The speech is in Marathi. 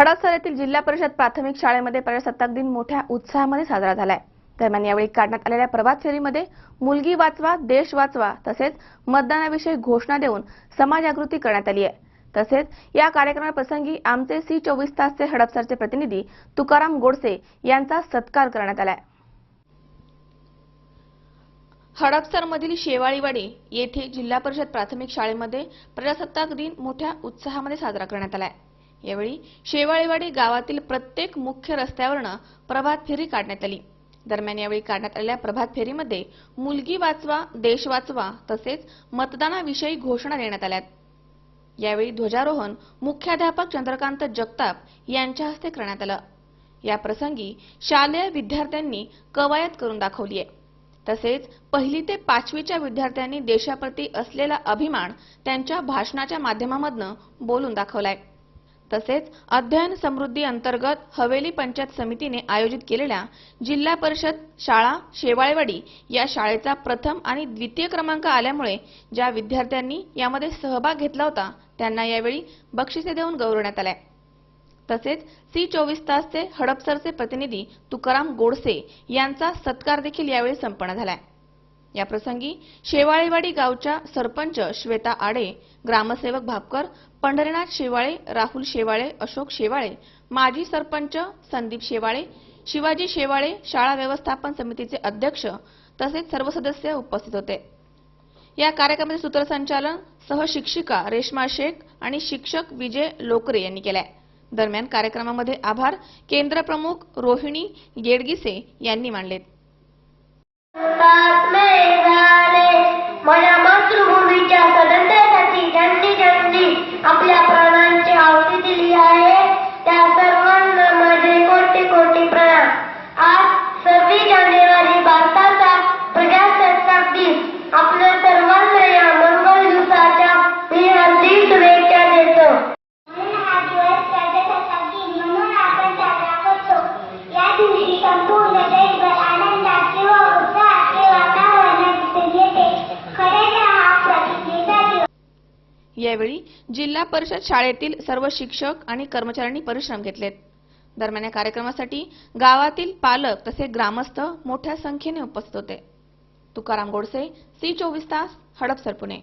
हडपसर येथील जिल्हा परिषद प्राथमिक शाळेमध्ये प्रजासत्ताक दिन मोठ्या उत्साहामध्ये साजरा झालाय. दरम्यान यावेळी काढण्यात आलेल्या प्रभात फेरीमध्ये मुलगी वाचवा देश वाचवा तसेच मतदानाविषयी घोषणा देऊन समाजजागृती करण्यात आली आहे. तसेच या कार्यक्रमाप्रसंगी आमचे सी चोवीस तासचे हडपसरचे प्रतिनिधी तुकाराम गोडसे यांचा सत्कार करण्यात आलाय. हडपसरमधील शेवाळीवाडी येथे जिल्हा परिषद प्राथमिक शाळेमध्ये प्रजासत्ताक दिन मोठ्या उत्साहामध्ये साजरा करण्यात आलाय. यावेळी शेवाळीवाडी गावातील प्रत्येक मुख्य रस्त्यावरनं प्रभात फेरी काढण्यात आली. दरम्यान यावेळी काढण्यात आलेल्या प्रभात फेरीमध्ये मुलगी वाचवा देश वाचवा तसेच मतदानाविषयी घोषणा देण्यात आल्या यावेळी ध्वजारोहण मुख्याध्यापक चंद्रकांत जगताप यांच्या हस्ते करण्यात आलं. या प्रसंगी शालेय विद्यार्थ्यांनी कवायत करून दाखवली आहे. तसेच पहिली ते पाचवीच्या विद्यार्थ्यांनी देशाप्रती असलेला अभिमान त्यांच्या भाषणाच्या माध्यमामधनं बोलून दाखवलाय. तसेच अध्ययन समृद्धी अंतर्गत हवेली पंचायत समितीने आयोजित केलेल्या जिल्हा परिषद शाळा शेवाळेवाडी या शाळेचा प्रथम आणि द्वितीय क्रमांक आल्यामुळे ज्या विद्यार्थ्यांनी यामध्ये सहभाग घेतला होता त्यांना यावेळी बक्षिसे देऊन गौरवण्यात आलंय. तसेच सी चोवीस तासचे हडपसरचे प्रतिनिधी तुकाराम गोडसे यांचा सत्कार देखील यावेळी संपन्न झालाय या प्रसंगी शेवाळेवाडी गावच्या सरपंच श्वेता आडे ग्रामसेवक भापकर पंढरीनाथ शेवाळे राहुल शेवाळे अशोक शेवाळे माजी सरपंच संदीप शेवाळे शिवाजी शेवाळे शाळा व्यवस्थापन समितीचे अध्यक्ष तसेच सर्व सदस्य उपस्थित होते. या कार्यक्रमाचे सूत्रसंचालन सहशिक्षिका रेश्मा शेख आणि शिक्षक विजय लोकरे यांनी केलंय. दरम्यान कार्यक्रमामध्ये आभार केंद्र प्रमुख रोहिणी गेडगिसे यांनी मानलेत. हुतात्मे झाले यावेळी जिल्हा परिषद शाळेतील सर्व शिक्षक आणि कर्मचाऱ्यांनी परिश्रम घेतलेत. दरम्यान या कार्यक्रमासाठी गावातील पालक तसे ग्रामस्थ मोठ्या संख्येने उपस्थित होते. तुकाराम गोडसे सी चोवीस तास हडपसर पुणे.